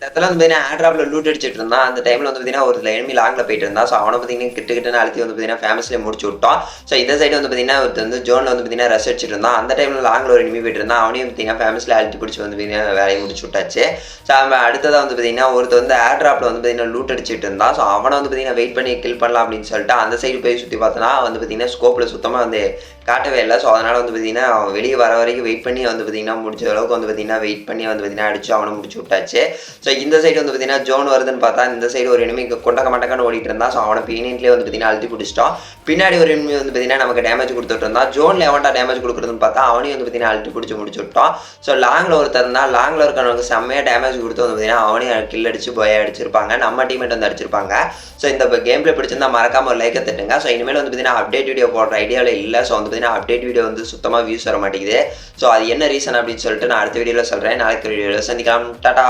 இடத்துல வந்து பார்த்தீங்கன்னா ஏர்ட்ராப்ல லூட் அடிச்சிட்டு இருந்தான் அந்த டைமில் வந்து பார்த்தீங்கன்னா ஒரு எனிமி லாங்கில் போயிட்டு இருந்தா ஸோ அவனை பார்த்தீங்கன்னா கிட்ட கிட்டே அழுத்தி வந்து பார்த்தீங்கன்னா ஃபேமஸ்லேயே முடிச்சு விட்டோம் ஸோ இந்த சைடு வந்து பார்த்தீங்கன்னா ஒருத்தர் வந்து ஜோனில் வந்து பார்த்தீங்கன்னா ரஷ் அடிச்சிட்டு இருந்தான் அந்த டைமில் லாங்கில் ஒரு எனிமி போயிட்டு இருந்தான் அவனையும் பார்த்தீங்கன்னா ஃபேமஸில் அழுத்தி பிடிச்சி வந்து பார்த்தீங்கன்னா வேலையை முடிச்சு விட்டாச்சு ஸோ அவன் அடுத்ததாக வந்து பார்த்தீங்கன்னா ஒருத்தர் வந்து ஏர்ட்ராப்ல வந்து பார்த்தீங்கன்னா லூட் அடிச்சிட்டு இருந்தான் ஸோ அவனை வந்து பார்த்தீங்கன்னா வெயிட் பண்ணி கில் பண்ணலாம் அப்படின்னு சொல்லிட்டு அந்த சைடு போய் சுற்றி பார்த்தோன்னா வந்து பார்த்தீங்கன்னா ஸ்கோப்பில் சுத்தமாக வந்து காட்டவே இல்லை ஸோ அதனால் வந்து பார்த்தீங்கன்னா அவன் வெளியே வர வரைக்கும் வெயிட் பண்ணி வந்து பார்த்தீங்கன்னா முடிச்ச அளவுக்கு வந்து பார்த்தீங்கன்னா வெயிட் பண்ணி வந்து பார்த்தீங்கன்னா அடிச்சு அவனை முடிச்சு விட்டாச்சு ஸோ ஸோ இந்த சைடு வந்து பார்த்தீங்கன்னா ஜோன் வருதுன்னு பார்த்தா இந்த சைடு ஒரு எனிமி கொண்டக்க மட்டக்கான்னு ஓடிட்டு இருந்தா ஸோ அவனை பீனியன்ட்லேயே வந்து பார்த்தீங்கன்னா அழுத்தி பிடிச்சிட்டோம் பின்னாடி ஒரு எனிமி வந்து பார்த்தீங்கன்னா நமக்கு டேமேஜ் கொடுத்துட்டு இருந்தான். ஜோனில் எவன்டா டேமேஜ் கொடுக்குறதுன்னு பார்த்தா அவனையும் வந்து பார்த்தீங்கன்னா அழுத்தி பிடிச்சி முடிச்சுட்டோம் ஸோ லாங்கில் ஒருத்தர் இருந்தா லாங்கில் இருக்கவனுக்கு செம்மையாக டேமேஜ் கொடுத்து வந்து பார்த்தீங்கன்னா அவனையும் கில் அடிச்சு போய் அடிச்சிருப்பாங்க. நம்ம டீமேட் வந்து அடிச்சிருப்பாங்க. ஸோ இந்த கேம் பிளே பிடிச்சிருந்தா மறக்காம ஒரு லைக்கை தட்டுங்க. ஸோ இனிமேல் வந்து பார்த்தீங்கன்னா அப்டேட் வீடியோ போடுற ஐடியாவில் இல்லை. ஸோ வந்து பார்த்தீங்கன்னா அப்டேட் வீடியோ வந்து சுத்தமாக வியூஸ் வர மாட்டேங்குது. ஸோ அது என்ன ரீசன் அப்படின்னு சொல்லிட்டு நான் அடுத்த வீடியோவில் சொல்கிறேன் நாளைக்கு வீடியோவில் சந்திக்கலாம். டாடா!